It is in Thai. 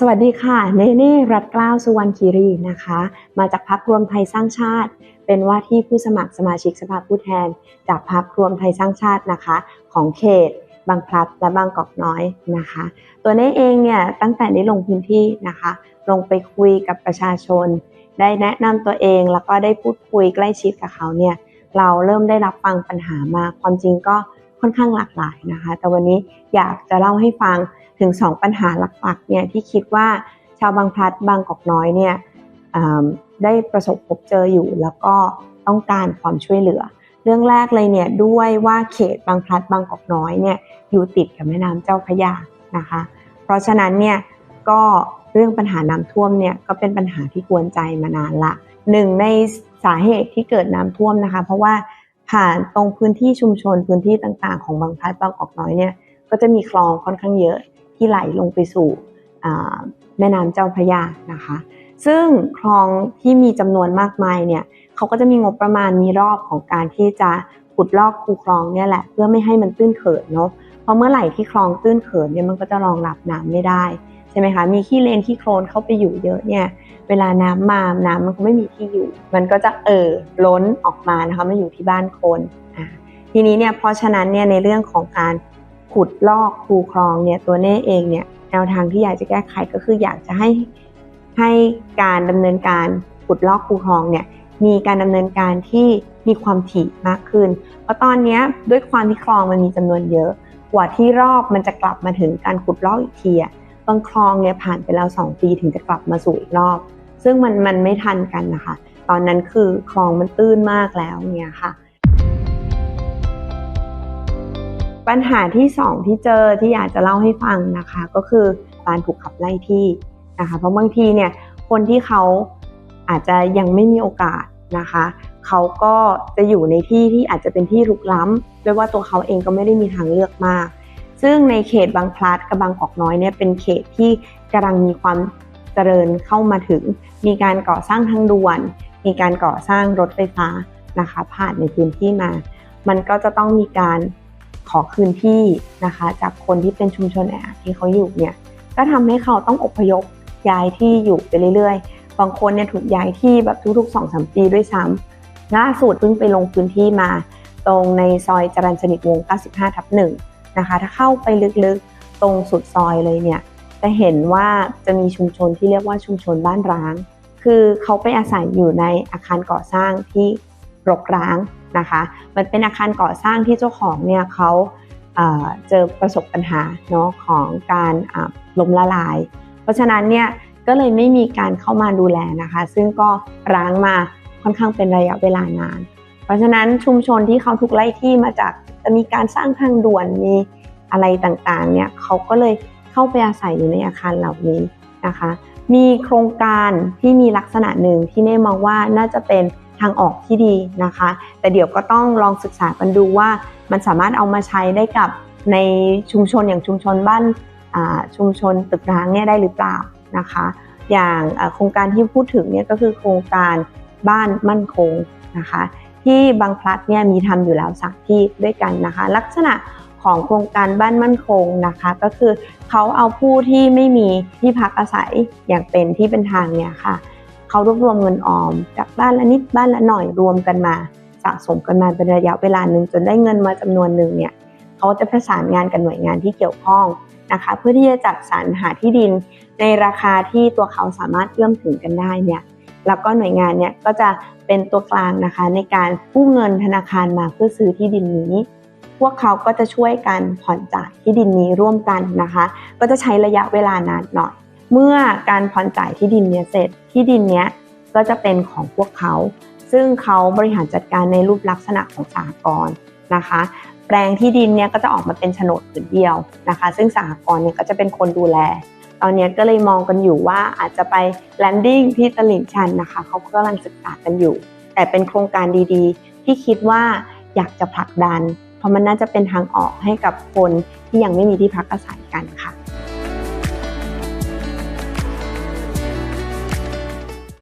สวัสดีค่ะ เนเน่รัตกล้าวสุวรรณคีรีนะคะ มาจากพักรวมไทยสร้างชาติ เป็นว่าที่ผู้สมัครสมาชิกสภาผู้แทน จากพักรวมไทยสร้างชาตินะคะ ของเขต บางพลัดและบางกอกน้อยนะคะ ตัวเน่เองเนี่ยตั้งแต่ได้ลงพื้นที่นะคะ ลงไปคุยกับประชาชน ได้แนะนำตัวเองแล้วก็ได้พูดคุยใกล้ชิดกับเขาเนี่ยเราเริ่มได้รับฟังปัญหามาความจริงก็ ค่อนข้างหลากหลายนะคะ แต่วันนี้อยากจะเล่าให้ฟังถึง 2 ปัญหาหลักๆเนี่ยที่คิดว่าชาวบางพลัดบางกอกน้อยเนี่ยได้ประสบพบเจออยู่แล้วก็ต้องการความช่วยเหลือ เรื่องแรกเลยเนี่ยด้วยว่าเขตบางพลัดบางกอกน้อยเนี่ยอยู่ติดกับแม่น้ำเจ้าพระยานะคะ เพราะฉะนั้นเนี่ยก็เรื่องปัญหาน้ำท่วมเนี่ยก็เป็นปัญหาที่กวนใจมานานละหนึ่งในสาเหตุที่เกิดน้ำท่วมนะคะ เพราะว่า ผ่านตรงพื้นที่ชุมชนพื้นที่ต่างๆ ของบางพลัดบางกอกน้อยเนี่ยก็จะมีคลองค่อนข้างเยอะที่ไหลลงไปสู่แม่น้ำเจ้าพระยานะคะ ซึ่งคลองที่มีจำนวนมากมายเนี่ยเขาก็จะมีงบประมาณมีรอบของการที่จะขุดลอกคูคลองเนี่ยแหละเพื่อไม่ให้มันตื้นเขินเนาะเพราะเมื่อไหร่ที่คลองตื้นเขินเนี่ยมันก็จะรองรับน้ำไม่ได้ ช่ไหมคะ มีขี้เลนขี้โคลนเข้าไปอยู่เยอะเนี่ย เวลาน้ำมาน้ำมันก็ไม่มีที่อยู่ มันก็จะเอ่อล้นออกมานะคะมาอยู่ที่บ้านคนอ่าทีนี้เนี่ยเพราะฉะนั้นเนี่ยในเรื่องของการขุดลอกคูคลองเนี่ยตัวเน่เองเนี่ยแนวทางที่อยากจะแก้ไขก็คืออยากจะให้ให้การดำเนินการขุดลอกคูคลองเนี่ยมีการดำเนินการที่มีความถี่มากขึ้น เพราะตอนนี้ด้วยความที่คลองมันมีจำนวนเยอะ กว่าที่รอบมันจะกลับมาถึงการขุดลอกอีกทีอะ บางคลองเนี่ยผ่านไปแล้ว 2 ปีถึงจะกลับมาสู่อีกรอบ ซึ่งมันมันไม่ทันกันนะคะ ตอนนั้นคือคลองมันตื้นมากแล้วเนี่ยค่ะ ปัญหาที่ 2 ที่เจอที่อยากจะเล่าให้ฟังนะคะ ก็คือการถูกขับไล่ที่นะคะ เพราะบางทีเนี่ยคนที่เขาอาจจะยังไม่มีโอกาสนะคะเขาก็จะอยู่ในที่ที่อาจจะเป็นที่รุกล้ำด้วยว่าตัวเขาเองก็ไม่ได้มีทางเลือกมาก ซึ่งในเขตบางพลัดกับบางกอกน้อยเนี่ยเป็นเขตที่กำลังมีความเจริญเข้ามาถึง มีการก่อสร้างทางด่วน มีการก่อสร้างรถไฟฟ้านะคะผ่านในพื้นที่มา มันก็จะต้องมีการขอคืนที่นะคะ จากคนที่เป็นชุมชนแออัดที่เขาอยู่เนี่ยก็ทำให้เขาต้องอพยพย้ายที่อยู่ไปเรื่อยๆ บางคนเนี่ยถูกย้ายที่แบบทุกๆ2องสามปีด้วยซ้ำล่าสุดเพิ่งไปลงพื้นที่มา ตรงในซอยจรัญสนิทวงศ์95 ทับหนึ่ง นะคะ ถ้าเข้าไปลึกๆตรงสุดซอยเลยเนี่ย จะเห็นว่าจะมีชุมชนที่เรียกว่าชุมชนบ้านร้าง คือเขาไปอาศัยอยู่ในอาคารก่อสร้างที่รกร้างนะคะ มันเป็นอาคารก่อสร้างที่เจ้าของเนี่ยเขาเจอประสบปัญหาเนาะของการล้มละลาย เพราะฉะนั้นเนี่ยก็เลยไม่มีการเข้ามาดูแลนะคะ ซึ่งก็ร้างมาค่อนข้างเป็นระยะเวลานาน เพราะฉะนั้นชุมชนที่เขาถูกไล่ที่มาจากจะมีการสร้างทางด่วนมีอะไรต่างๆเนี่ยเขาก็เลยเข้าไปอาศัยอยู่ในอาคารเหล่านี้นะคะ มีโครงการที่มีลักษณะหนึ่งที่เน่มองว่าน่าจะเป็นทางออกที่ดีนะคะ แต่เดี๋ยวก็ต้องลองศึกษากันดูว่ามันสามารถเอามาใช้ได้กับในชุมชนอย่างชุมชนบ้านชุมชนตึกร้างเนี่ยได้หรือเปล่านะคะ อย่างโครงการที่พูดถึงเนี่ยก็คือโครงการบ้านมั่นคงนะคะ ที่บางพลัดเนี่ยมีทำอยู่แล้วสักที่ด้วยกันนะคะ ลักษณะของโครงการบ้านมั่นคงนะคะ ก็คือเขาเอาผู้ที่ไม่มีที่พักอาศัยอย่างเป็นที่เป็นทางเนี่ยค่ะเขารวบรวมเงินออม จากบ้านละนิดบ้านละหน่อยรวมกันมา สะสมกันมาเป็นระยะเวลาหนึ่งจนได้เงินมาจำนวนหนึ่งเนี่ยเขาจะประสานงานกับหน่วยงานที่เกี่ยวข้องนะคะ เพื่อที่จะจัดสรรหาที่ดินในราคาที่ตัวเขาสามารถเอื้อมถึงกันได้เนี่ย แล้วก็หน่วยงานเนี่ยก็จะเป็นตัวกลางนะคะ ในการกู้เงินธนาคารมาเพื่อซื้อที่ดินนี้ พวกเขาก็จะช่วยกันผ่อนจ่ายที่ดินนี้ร่วมกันนะคะ ก็จะใช้ระยะเวลานานหน่อย เมื่อการผ่อนจ่ายที่ดินเนี้ยเสร็จที่ดินเนี้ยก็จะเป็นของพวกเขา ซึ่งเขาบริหารจัดการในรูปลักษณะของสหกรณ์นะคะ แปลงที่ดินเนี้ยก็จะออกมาเป็นโฉนดผืนเดียวนะคะ ซึ่งสหกรณ์เนี่ยก็จะเป็นคนดูแล ตอนนี้ก็เลยมองกันอยู่ว่าอาจจะไปแลนดิ้งที่ตลิ่งชันนะคะเขากำลังศึกษากันอยู่ แต่เป็นโครงการดีๆ ที่คิดว่าอยากจะผลักดัน เพราะมันน่าจะเป็นทางออกให้กับคนที่ยังไม่มีที่พักอาศัยกันค่ะ